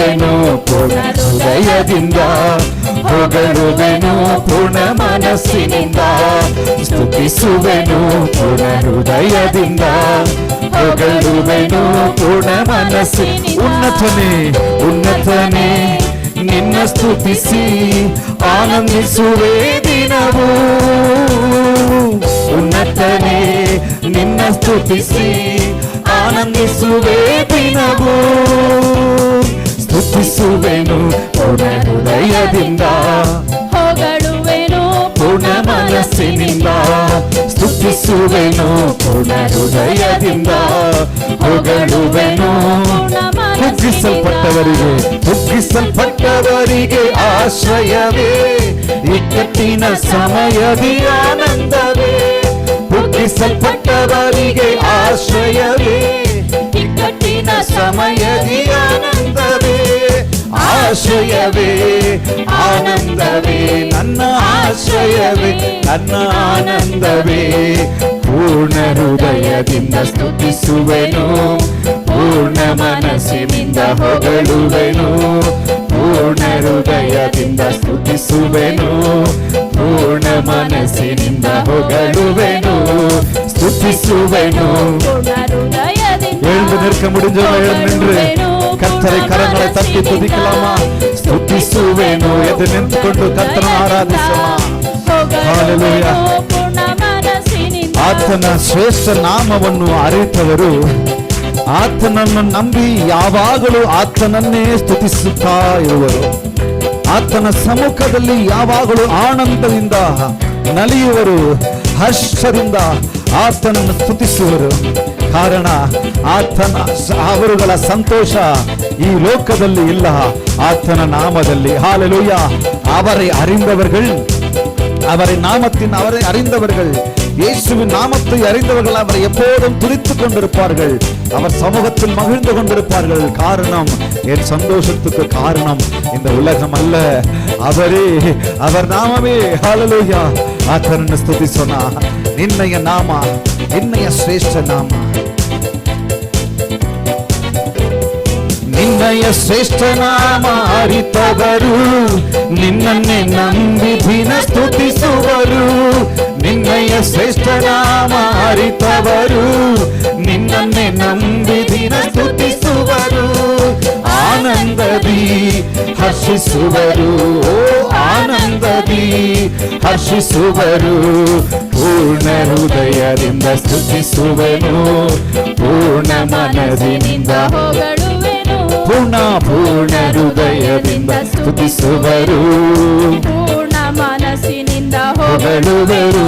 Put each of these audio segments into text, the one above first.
ಸ್ತುತಿಸುವೆನು ಪೂರ್ಣ ಹೃದಯದಿಂದ ಹೊಗಳುವೆನು ಪೂರ್ಣ ಮನಸ್ಸಿನಿಂದ ಸ್ತುತಿಸುವೆನು ಪೂರ್ಣ ಹೃದಯದಿಂದ ಹೊಗಳುವೆನು ಪೂರ್ಣ ಮನಸ್ಸಿನಿಂದ ಉನ್ನತನೇ ಉನ್ನತನೇ ನಿನ್ನ ಸ್ತುತಿಸಿ ಆನಂದಿಸುವೆ ದಿನವೂ ಉನ್ನತನೇ ನಿನ್ನ ಸ್ತುತಿಸಿ ಆನಂದಿಸುವೆ ದಿನವೂ ಸ್ತುತಿಸುವೆನು ಪೂರ್ಣ ಹೃದಯದಿಂದ ಹೊಗಳುವೆನು ಪೂರ್ಣ ಮನಸ್ಸಿನಿಂದ ಸ್ತುತಿಸುವೆನು ಪೂರ್ಣ ಹೃದಯದಿಂದ ಹೊಗಳುವೆನು ಕುಗ್ಗಿಸಲ್ಪಟ್ಟವರಿಗೆ ಕುಗ್ಗಿಸಲ್ಪಟ್ಟವರಿಗೆ ಆಶ್ರಯವೇ. ಇಕ್ಕಟ್ಟಿನ ಸಮಯದಿ ಆನಂದವೇ. ಕುಗ್ಗಿಸಲ್ಪಟ್ಟವರಿಗೆ ಆಶ್ರಯವೇ. ആശ്രയവേ ആനന്ദവേ നന്ന ആശ്രയവേ നന്ന ആനന്ദവേ പൂർണ ഹൃദയതിന്ന സ്തുതിസുവനു പൂർണ മനസ്സിനിന്ന ഹൊകളുവനു പൂർണ ഹൃദയതിന്ന സ്തുതിസുവനു പൂർണ മനസ്സിനിന്ന ഹൊകളുവനു സ്തുതിസുവനു പൂർണ ഹൃദയതിന്ന എഴുന്നേൽക്ക മുടിഞ്ഞ നേരം ಕತ್ತರೆ ಕರಗಳ ತಟ್ಟಿ ತುದಿಕಲಾಮ. ಸ್ತುತಿಸುವೇನು ಎದು ನಿಂತುಕೊಂಡು ಕತ್ತನ ಆರಾಧಿಸೋಣ ಆತನ ಶ್ರೇಷ್ಠ ನಾಮವನ್ನು ಅರಿತವರು. ಆತನನ್ನು ನಂಬಿ ಯಾವಾಗಲೂ ಆತನನ್ನೇ ಸ್ತುತಿಸುತ್ತಾ ಇರುವರು. ಆತನ ಸಮ್ಮುಖದಲ್ಲಿ ಯಾವಾಗಲೂ ಆನಂದದಿಂದ ನಲಿಯುವರು. ಹರ್ಷದಿಂದ ಆತನನ್ನು ಸ್ತುತಿಸುವರು. ಕಾರಣ ಆತನ ಅವರುಗಳ ಸಂತೋಷ ಈ ಲೋಕದಲ್ಲಿ ಇಲ್ಲ. ஆத்தன நாமதல்லி ஹாலலூயா அவரை அறிந்தவர்கள் அவரை நாமத்தின் அவரை அறிந்தவர்கள் இயேசுவின் நாமத்தை அறிந்தவர்கள் அவரை எப்போதும் துதித்துக் கொண்டிருப்பார்கள் அவர் சமூகத்தில் மகிழ்ந்து கொண்டிருப்பார்கள் காரணம் என் சந்தோஷத்துக்கு காரணம் இந்த உலகம் அல்ல அவரே அவர் நாமமே ஹalleluya ಆತನನ್ನು ಸ್ತುತಿಸೋಣ ನಿನ್ನಯ ನಾಮ ನಿನ್ನಯ ಶ್ರೇಷ್ಠ ನಾಮ ನಿನ್ನಯ ಶ್ರೇಷ್ಠ ನಾಮ ಅರಿತವರು ನಿನ್ನನ್ನೇ ನಂಬಿ ದಿನ ಸ್ತುತಿಸುವರು ನಿನ್ನಯ ಶ್ರೇಷ್ಠ ನಾಮ ಅರಿತವರು ನಿನ್ನನ್ನೇ ನಂಬಿ ದಿನ ಸ್ತುತಿಸುವರು ಆನಂದದಿ ಹರ್ಷಿಸುವರು ಆನಂದದಿ ಹರ್ಷಿಸುವರು ಪೂರ್ಣ ಹೃದಯದಿಂದ ಸ್ತುತಿಸುವೆನು ಪೂರ್ಣ ಮನಸ್ಸಿನಿಂದ ಹೊಗಳುವೆನು ಪೂರ್ಣ ಪೂರ್ಣ ಹೃದಯದಿಂದ ಸ್ತುತಿಸುವರು. ಪೂರ್ಣ ಮನಸ್ಸಿನಿಂದ ಹೊಗಳುವರು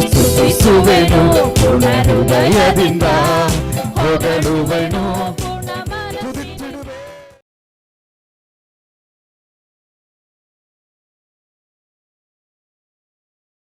ಸ್ತುತಿಸುವೆನು. ಪೂರ್ಣ ಹೃದಯದಿಂದ ಹೊಗಳುವೆನು